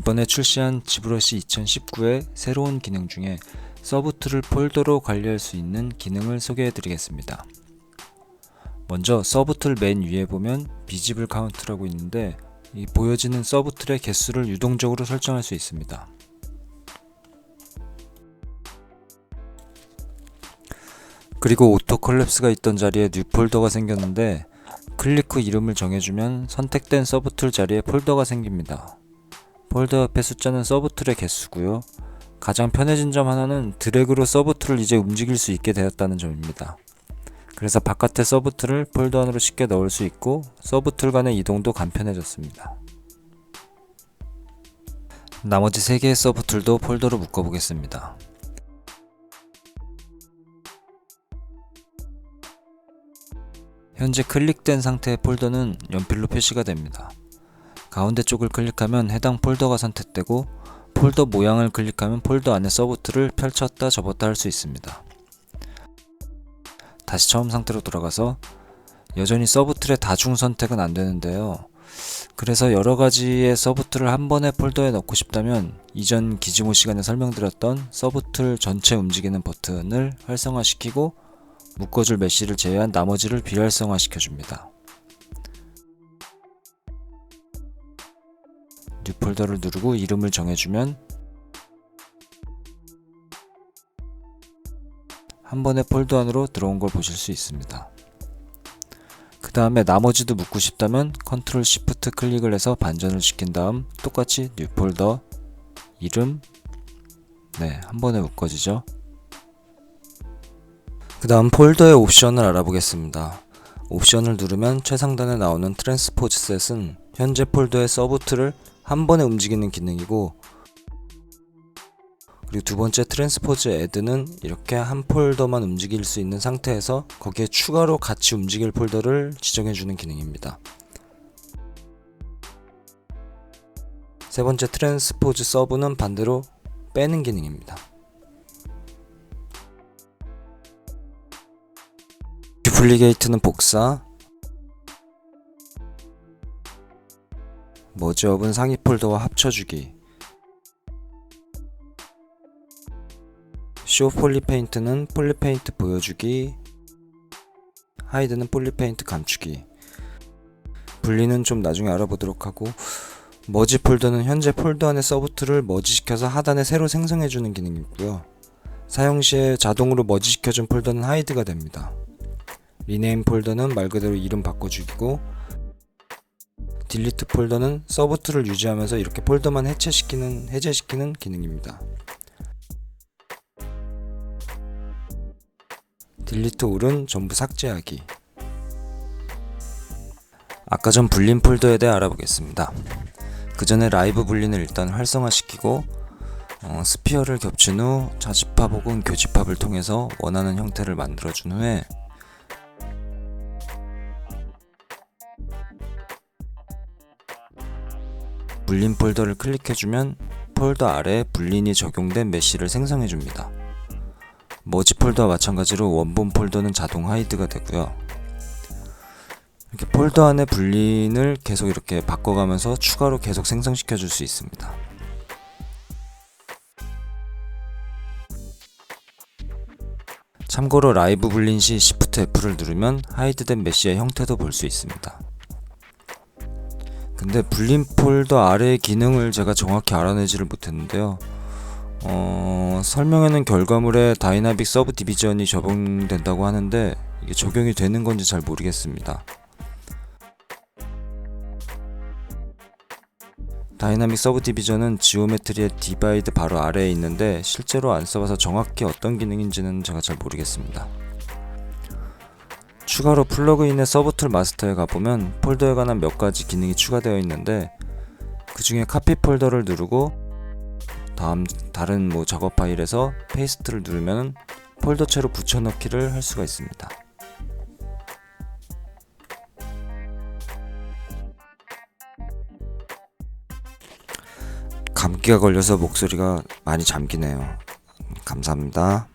이번에 출시한 지브러시 2019의 새로운 기능 중에 서브툴을 폴더로 관리할 수 있는 기능을 소개해 드리겠습니다. 먼저 서브툴 맨 위에 보면 비지블 카운트라고 있는데 이 보여지는 서브툴의 개수를 유동적으로 설정할 수 있습니다. 그리고 오토 컬랩스가 있던 자리에 뉴 폴더가 생겼는데 클릭 후 이름을 정해주면 선택된 서브툴 자리에 폴더가 생깁니다. 폴더 옆에 숫자는 서브툴의 개수고요. 가장 편해진 점 하나는 드래그로 서브툴을 이제 움직일 수 있게 되었다는 점입니다. 그래서 바깥의 서브툴을 폴더 안으로 쉽게 넣을 수 있고 서브툴 간의 이동도 간편해졌습니다. 나머지 3개의 서브툴도 폴더로 묶어보겠습니다. 현재 클릭된 상태의 폴더는 연필로 표시가 됩니다. 가운데 쪽을 클릭하면 해당 폴더가 선택되고 폴더 모양을 클릭하면 폴더 안에 서브툴을 펼쳤다 접었다 할 수 있습니다. 다시 처음 상태로 돌아가서 여전히 서브툴의 다중 선택은 안 되는데요. 그래서 여러 가지의 서브툴을 한 번에 폴더에 넣고 싶다면 이전 기지모 시간에 설명드렸던 서브툴 전체 움직이는 버튼을 활성화시키고 묶어줄 메쉬를 제외한 나머지를 비활성화 시켜줍니다. 뉴 폴더를 누르고 이름을 정해주면 한 번에 폴더 안으로 들어온 걸 보실 수 있습니다. 그 다음에 나머지도 묶고 싶다면 컨트롤 시프트 클릭을 해서 반전을 시킨 다음 똑같이 뉴 폴더 이름 네, 한 번에 묶어지죠. 그 다음 폴더의 옵션을 알아보겠습니다. 옵션을 누르면 최상단에 나오는 트랜스포즈 셋은 현재 폴더의 서브툴을 한 번에 움직이는 기능이고 그리고 두 번째 트랜스포즈 애드는 이렇게 한 폴더만 움직일 수 있는 상태에서 거기에 추가로 같이 움직일 폴더를 지정해 주는 기능입니다. 세 번째 트랜스포즈 서브는 반대로 빼는 기능입니다. 듀플리게이트는 복사 머지 업은 상위 폴더와 합쳐주기. 쇼 폴리페인트는 폴리페인트 보여주기. 하이드는 폴리페인트 감추기. 분리는 좀 나중에 알아보도록 하고 머지 폴더는 현재 폴더 안에 서브툴을 머지시켜서 하단에 새로 생성해주는 기능이고요. 사용 시에 자동으로 머지시켜준 폴더는 하이드가 됩니다. 리네임 폴더는 말 그대로 이름 바꿔주기고 딜리트 폴더는 서브 툴을 유지하면서 이렇게 폴더만 해체시키는 해제시키는 기능입니다. 딜리트 올은 전부 삭제하기. 아까 전 분린 폴더에 대해 알아보겠습니다. 그 전에 라이브 분린을 일단 활성화시키고 어, 스피어를 겹친 후 자집합 혹은 교집합을 통해서 원하는 형태를 만들어준 후에 불린 폴더를 클릭해주면 폴더 아래에 불린이 적용된 메쉬를 생성해줍니다. 머지 폴더와 마찬가지로 원본 폴더는 자동 하이드가 되고요. 이렇게 폴더 안에 불린을 계속 이렇게 바꿔가면서 추가로 계속 생성시켜 줄 수 있습니다. 참고로 라이브 불린 시 Shift F를 누르면 하이드된 메쉬의 형태도 볼 수 있습니다. 근데 불린 폴더 아래의 기능을 제가 정확히 알아내지를 못했는데요. 어, 설명에는 결과물에 다이나믹 서브 디비전이 적용된다고 하는데 이게 적용이 되는 건지 잘 모르겠습니다. 다이나믹 서브 디비전은 지오메트리의 디바이드 바로 아래에 있는데 실제로 안 써봐서 정확히 어떤 기능인지는 제가 잘 모르겠습니다. 추가로 플러그인의 서브툴 마스터에 가보면 폴더에 관한 몇 가지 기능이 추가되어 있는데 그 중에 카피 폴더를 누르고 다음 다른 뭐 작업 파일에서 페이스트를 누르면 폴더체로 붙여넣기를 할 수가 있습니다. 감기가 걸려서 목소리가 많이 잠기네요. 감사합니다.